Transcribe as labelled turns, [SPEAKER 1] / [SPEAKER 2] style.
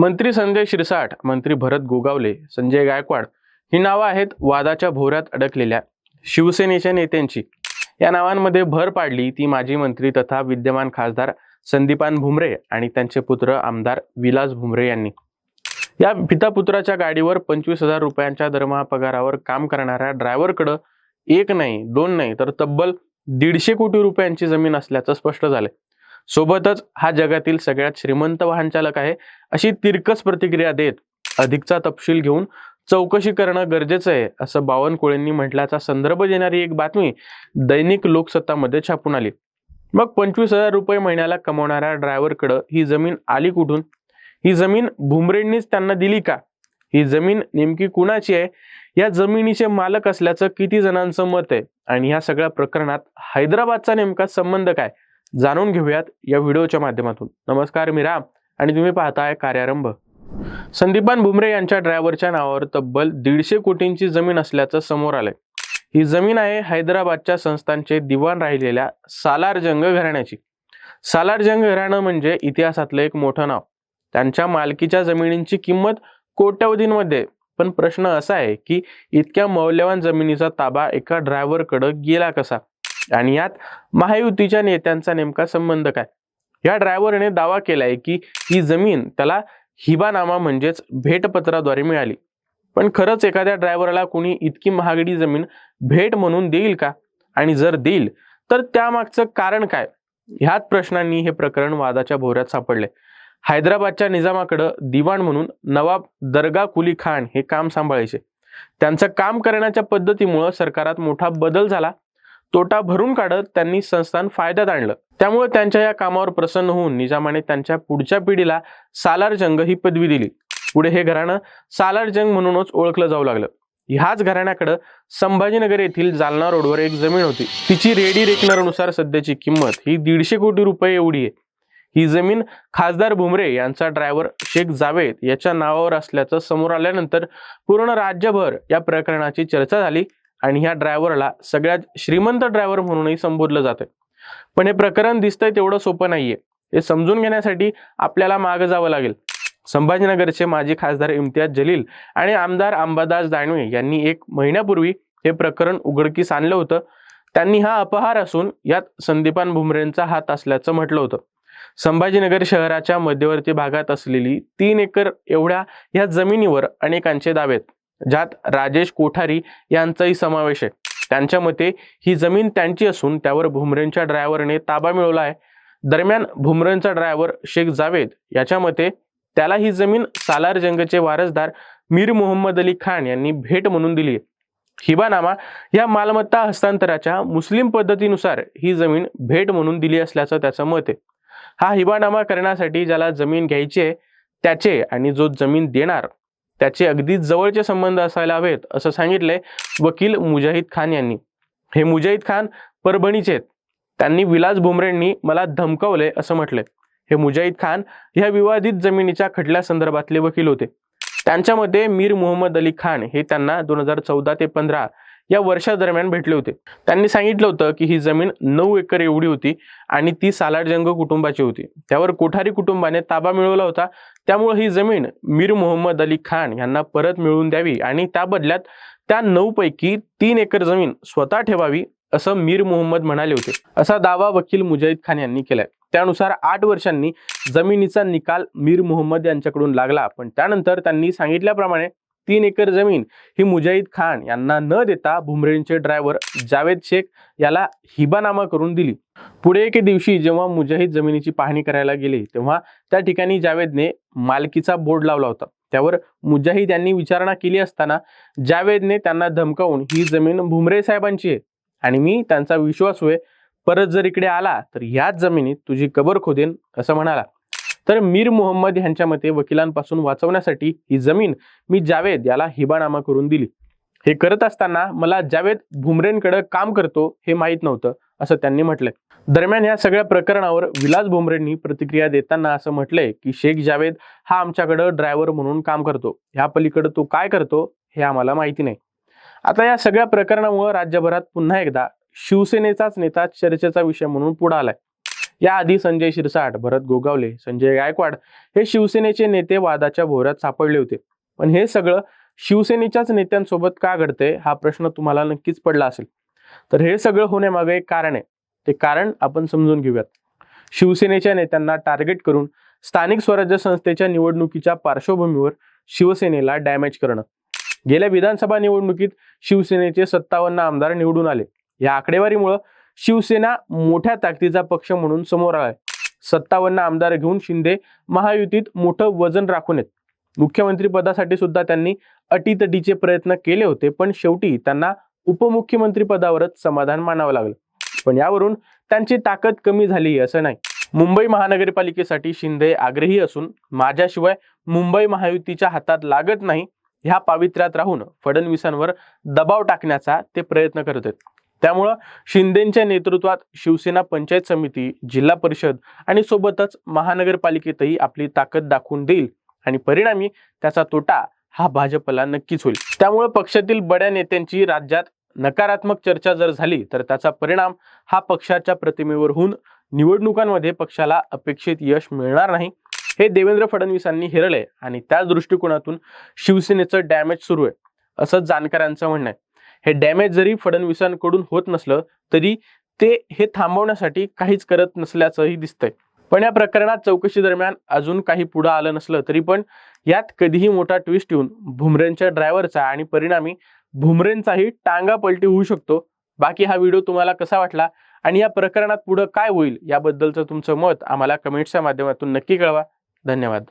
[SPEAKER 1] मंत्री संजय शिरसाट मंत्री भरत गोगावले संजय गायकवाड ही नावं आहेत वादाच्या भोवऱ्यात अडकलेल्या शिवसेनेच्या नेत्यांची. या नावांमध्ये भर पाडली ती माजी मंत्री तथा विद्यमान खासदार संदीपान भुमरे आणि त्यांचे पुत्र आमदार विलास भुमरे यांनी. या पितापुत्राच्या गाडीवर पंचवीस हजार रुपयांच्या दरमहा पगारावर काम करणाऱ्या ड्रायव्हरकडं एक नाही दोन नाही तर तब्बल दीडशे कोटी रुपयांची जमीन असल्याचं स्पष्ट झालंय. सोबतच हा जगातील सगळ्यात श्रीमंत वाहन चालक आहे. अशी तिरकस प्रतिक्रिया देत अधिकचा तपशील घेऊन चौकशी करणं गरजेचं आहे असं बावनकुळेंनी म्हटल्याचा संदर्भ देणारी एक बातमी दैनिक लोकसत्तामध्ये छापून आली. मग पंचवीस हजार रुपये महिन्याला कमवणाऱ्या ड्रायव्हरकडं ही जमीन आली कुठून? ही जमीन भुमरेंनीच त्यांना दिली का? ही जमीन नेमकी कुणाची आहे? या जमिनीचे मालक असल्याचं किती जणांचं मत आहे? आणि या सगळ्या प्रकरणात हैदराबादचा नेमका संबंध काय? जाणून घेऊयात या व्हिडिओच्या माध्यमातून. नमस्कार मी राम आणि तुम्ही पाहताय कार्यारंभ. संदीपान भुमरे यांच्या ड्रायव्हरच्या नावावर तब्बल दीडशे कोटींची जमीन असल्याचं समोर आलंय. ही जमीन आहे हैदराबादच्या संस्थांचे दिवाण राहिलेल्या सालार जंग घराण्याची. सालार जंग घराणं म्हणजे इतिहासातलं एक मोठं नाव. त्यांच्या मालकीच्या जमिनींची किंमत कोट्यवधींमध्ये. पण प्रश्न असा आहे की इतक्या मौल्यवान जमिनीचा ताबा एका ड्रायव्हरकडं गेला कसा? आणि यात महायुतीच्या नेत्यांचा नेमका संबंध काय? या ड्रायव्हरने दावा केलाय की ही जमीन त्याला हिबानामा म्हणजेच भेटपत्राद्वारे मिळाली. पण खरंच एखाद्या ड्रायव्हरला कुणी इतकी महागडी जमीन भेट म्हणून देईल का? आणि जर देईल तर त्यामागचं कारण काय? ह्याच प्रश्नांनी हे प्रकरण वादाच्या भोवऱ्यात सापडले. हैदराबादच्या निजामाकडं दिवाण म्हणून नवाब दर्गा कुली खान हे काम सांभाळायचे. त्यांचं काम करण्याच्या पद्धतीमुळं सरकारात मोठा बदल झाला तोटा भरून काढत त्यांनी संस्थान फायद्यात आणलं. त्यामुळे त्यांच्या या कामावर प्रसन्न होऊन निजामाने त्यांच्या पुढच्या पिढीला सालार जंग ही पदवी दिली. पुढे हे घराणं सालार जंग म्हणूनच ओळखलं जाऊ लागलं. ह्याच घराण्याकडं संभाजीनगर येथील जालना रोडवर एक जमीन होती. तिची रेडी रेकनरनुसार सध्याची किंमत ही दीडशे कोटी रुपये एवढी आहे. ही जमीन खासदार भुमरे यांचा ड्रायव्हर शेख जावेद याच्या नावावर असल्याचं समोर आल्यानंतर पूर्ण राज्यभर या प्रकरणाची चर्चा झाली. आणि ह्या ड्रायव्हरला सगळ्यात श्रीमंत ड्रायव्हर म्हणूनही संबोधलं जातं पण हे प्रकरण दिसतंय तेवढं सोपं नाहीये. हे समजून घेण्यासाठी आपल्याला मागं जावं लागेल. संभाजीनगरचे माजी खासदार इम्तियाज जलील आणि आमदार अंबादास दानवे यांनी एक महिन्यापूर्वी हे प्रकरण उघडकीस आणलं होतं. त्यांनी हा अपहार असून यात संदीपान भुमरेंचा हात असल्याचं म्हटलं होतं. संभाजीनगर शहराच्या मध्यवर्ती भागात असलेली तीन एकर एवढ्या या जमिनीवर अनेकांचे दावेत ज्यात राजेश कोठारी यांचाही समावेश आहे. त्यांच्या मते ही जमीन त्यांची असून त्यावर भुमरेंच्या ड्रायव्हरने ताबा मिळवला आहे. दरम्यान भुमरेंचा ड्रायव्हर शेख जावेद याच्या मते त्याला ही जमीन सालार जंगचे वारसदार मीर मोहम्मद अली खान यांनी भेट म्हणून दिली आहे. हिबानामा या मालमत्ता हस्तांतराच्या मुस्लिम पद्धतीनुसार ही जमीन भेट म्हणून दिली असल्याचं त्याचं मत आहे. हा हिबानामा करण्यासाठी ज्याला जमीन घ्यायची आहे त्याचे आणि जो जमीन देणार त्याचे अगदी जवळचे संबंध असायला हवेत असं सांगितलंय वकील मुजाहिद खान यांनी. हे मुजाहिद खान परभणीचे आहेत. त्यांनी विलास भुमरेंनी मला धमकवले असं म्हटलंय हे मुजाहिद खान ह्या विवादित जमिनीच्या खटल्या संदर्भातले वकील होते. त्यांच्या मते मीर मोहम्मद अली खान हे त्यांना दोन हजार चौदा ते पंधरा या वर्षादरम्यान भेटले होते. त्यांनी सांगितलं होतं की ही जमीन नऊ एकर एवढी होती आणि ती सालाडजंग कुटुंबाची होती. त्यावर कोठारी कुटुंबाने ताबा मिळवला होता. त्यामुळे ही जमीन मीर मोहम्मद अली खान यांना परत मिळवून द्यावी आणि त्या बदल्यात त्या नऊ पैकी तीन एकर जमीन स्वतः ठेवावी असं मीर मोहम्मद म्हणाले होते. असा दावा वकील मुजाहिद खान यांनी केलाय. त्यानुसार आठ वर्षांनी जमिनीचा निकाल मीर मोहम्मद यांच्याकडून लागला. पण त्यानंतर त्यांनी सांगितल्याप्रमाणे तीन एकर जमीन ही मुजाहिद खान यांना न देता भुमरेंचे ड्रायव्हर जावेद शेख याला हिबानामा करून दिली. पुढे एके दिवशी जेव्हा मुजाहिद जमिनीची पाहणी करायला गेले तेव्हा त्या ठिकाणी जावेदने मालकीचा बोर्ड लावला होता. त्यावर मुजाहिद यांनी विचारणा केली असताना जावेदने त्यांना धमकावून ही जमीन भुमरे साहेबांची आहे आणि मी त्यांचा विश्वास होय परत जर इकडे आला तर याच जमिनीत तुझी कबर खोदेन असं म्हणाला. तर मीर मोहम्मद यांच्या मते वकिलांपासून वाचवण्यासाठी ही जमीन मी जावेद याला हिबानामा करून दिली. हे करत असताना मला जावेद भुमरेंकडे काम करतो हे माहीत नव्हतं असं त्यांनी म्हटलंय. दरम्यान या सगळ्या प्रकरणावर विलास भुमरेंनी प्रतिक्रिया देताना असं म्हटलंय की शेख जावेद हा आमच्याकडं ड्रायव्हर म्हणून काम करतो. ह्या पलीकडे तो काय करतो हे आम्हाला माहिती नाही. आता या सगळ्या प्रकरणामुळे राज्यभरात पुन्हा एकदा शिवसेनेचाच नेता चर्चेचा विषय म्हणून पुढे आलाय. याआधी संजय शिरसाट भरत गोगावले संजय गायकवाड हे शिवसेनेचे नेते वादाच्या भोवऱ्यात सापडले होते. पण हे सगळं शिवसेनेच्याच नेत्यांसोबत का घडतंय हा प्रश्न तुम्हाला नक्कीच पडला असेल. तर हे सगळं होण्यामागे एक कारण आहे. ते कारण आपण समजून घेऊयात. शिवसेनेच्या नेत्यांना टार्गेट करून स्थानिक स्वराज्य संस्थेच्या निवडणुकीच्या पार्श्वभूमीवर शिवसेनेला डॅमेज करणं. गेल्या विधानसभा निवडणुकीत शिवसेनेचे सत्तावन्न आमदार निवडून आले. या आकडेवारीमुळं शिवसेना मोठ्या ताकदीचा पक्ष म्हणून समोर आलाय. सत्तावन्न आमदार घेऊन शिंदे महायुतीत मोठं वजन राखून येत मुख्यमंत्री पदासाठी सुद्धा त्यांनी अटीतटीचे प्रयत्न केले होते पण शेवटी त्यांना उपमुख्यमंत्री पदावरच समाधान मानावं लागलं. पण यावरून त्यांची ताकद कमी झाली असं नाही. मुंबई महानगरपालिकेसाठी शिंदे आग्रही असून माझ्याशिवाय मुंबई महायुतीच्या हातात लागत नाही ह्या पावित्र्यात राहून फडणवीसांवर दबाव टाकण्याचा ते प्रयत्न करत आहेत. त्यामुळं शिंदेच्या नेतृत्वात शिवसेना पंचायत समिती जिल्हा परिषद आणि सोबतच महानगरपालिकेतही आपली ताकद दाखवून देईल आणि परिणामी त्याचा तोटा हा भाजपला नक्कीच होईल. त्यामुळे पक्षातील बड्या नेत्यांची राज्यात नकारात्मक चर्चा जर झाली तर त्याचा परिणाम हा पक्षाच्या प्रतिमेवर होऊन निवडणुकांमध्ये पक्षाला अपेक्षित यश मिळणार नाही. हे देवेंद्र फडणवीसांनी हिरले आणि त्याच दृष्टिकोनातून शिवसेनेचं डॅमेज सुरू आहे असं जाणकारांचं म्हणणं आहे. हे डॅमेज जरी फडणवीसांकडून होत नसलं तरी ते हे थांबवण्यासाठी काहीच करत नसल्याचंही दिसतंय. पण या प्रकरणात चौकशी दरम्यान अजून काही पुढं आलं नसलं तरी पण यात कधीही मोठा ट्विस्ट येऊन भुमरेंच्या ड्रायव्हरचा आणि परिणामी भुमरेंचाही टांगा पलटी होऊ शकतो. बाकी हा व्हिडिओ तुम्हाला कसा वाटला आणि या प्रकरणात पुढं काय होईल याबद्दलचं तुमचं मत आम्हाला कमेंट्सच्या माध्यमातून नक्की कळवा. धन्यवाद.